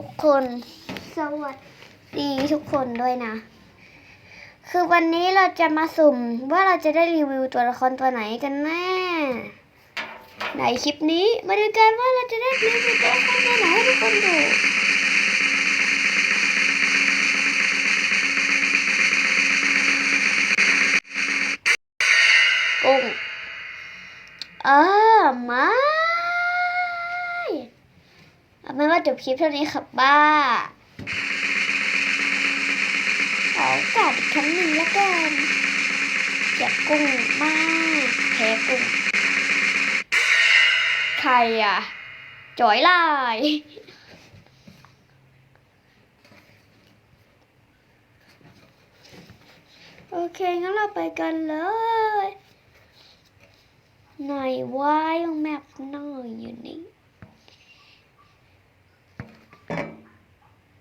ทุกคน สวัสดีทุกคนด้วยนะ คือวันนี้เราจะมาสุ่มว่าเราจะได้รีวิวตัวละครตัวไหนกันแน่ในคลิปนี้มาดูกันว่าเราจะได้รีวิวตัวละครตัวไหนให้ทุกคนดู ไม่ว่าจบคลิปเท่านี้ครับบ้าขอโอกาสอีกครั้งหนึ่งแล้วกันเก็บกุ้งมากแพ้กุ้งใครอะจอยลายโอเค งั้นเราไปกันเลยหนวายแมปหน่อยอยู่นี่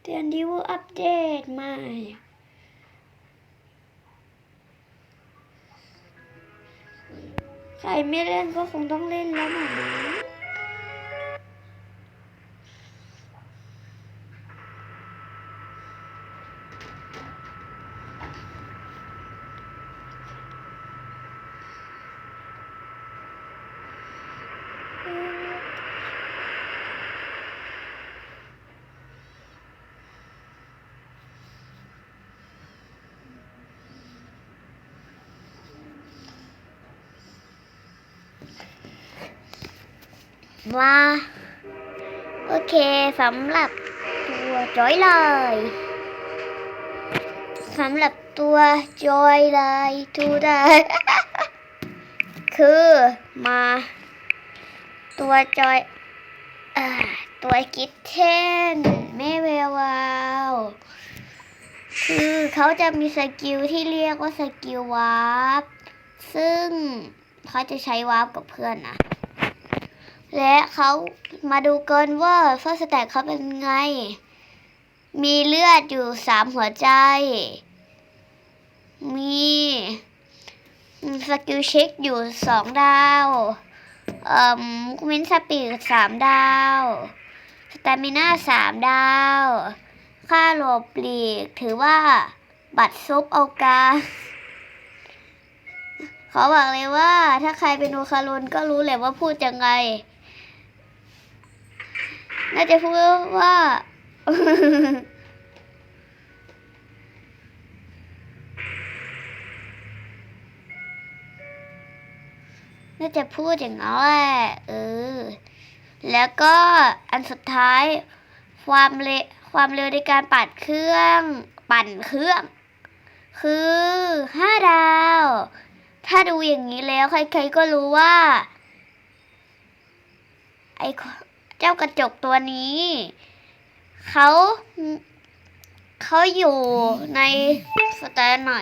เดือ นดิวอัปเดตใหม่ใครไม่เล่นก็คงต้องเล่นแล้วหน่อยนะ มาโอเคสำหรับตัวจอยเลยสำหรับตัวจอยเลยทูได้คือมา ตัวจอยอตัวกิทเทนแม่เวลวาวคือเขาจะมีสกิลที่เรียกว่าสกิลวาร์ปซึ่ง เขาจะใช้วาร์ปกับเพื่อนนะ และเขามาดูเกันว่าเฟอร์สแต็กเขาเป็นไง มีเลือดอยู่สามหัวใจ มีสกิลเช็คอยู่สองดาวเอ่อวินสปีดสามดาว สตามิน่าสามดาว ค่าโลบลีก ถือว่าบัตรซุปเอากา ขอบอกเลยว่า ถ้าใครเป็นโอคารุนก็รู้แหละว่าพูดยังไง น่าจะพูดว่า น่าจะพูดอย่างนั้นแหละเออ แล้วก็อันสุดท้าย ความเร็วความเร็วในการปัดเครื่อง ปั่นเครื่อง คือห้าดาว ถ้าดูอย่างนี้แล้วใครๆก็รู้ว่า ไอเจ้ากระจกตัวนี้เขาเขาอยู่ในสแตนไหน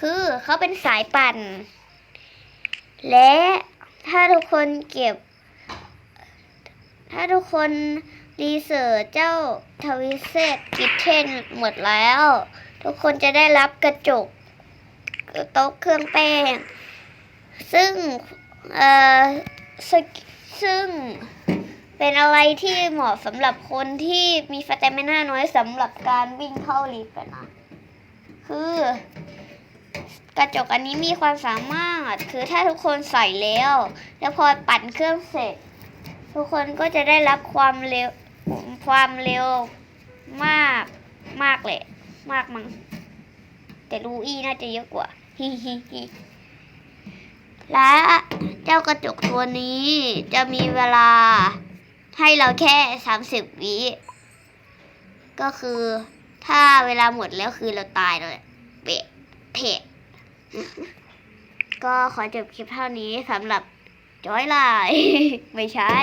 คือเขาเป็นสายปั่น และถ้าทุกคนเก็บ ถ้าทุกคนรีเสิร์ชเจ้าทวิเซตกิทเทนหมดแล้ว ทุกคนจะได้รับกระจก โต๊ะเครื่องแป้ง ซึ่งเอ่อซึ่งเป็นอะไรที่เหมาะสำหรับคนที่มีสเตมิน่าน้อยสำหรับการวิ่งเข้าลิฟต์นะคือกระจกอันนี้มีความสามารถ คือถ้าทุกคนใส่แล้ว แล้วพอปั่นเครื่องเสร็จ ทุกคนก็จะได้รับความเร็วความเร็วมากมากเลยมากมั้ง แต่ลูอี้น่าจะเยอะกว่าฮิฮิฮิและเจ้ากระจกตัวนี้จะมีเวลาให้เราแค่สามสิบวิก็คือถ้าเวลาหมดแล้วคือเราตายเลยเปะเพะก็ขอจบคลิปเท่านี้สำหรับจอยไลน์ไม่ใช่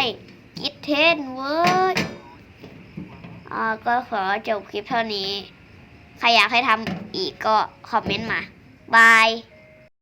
กิทเทนเว้ยอ่าก็ขอจบคลิปเท่านี้ ใครอยากให้ทำ อีกก็คอมเมนต์มาบาย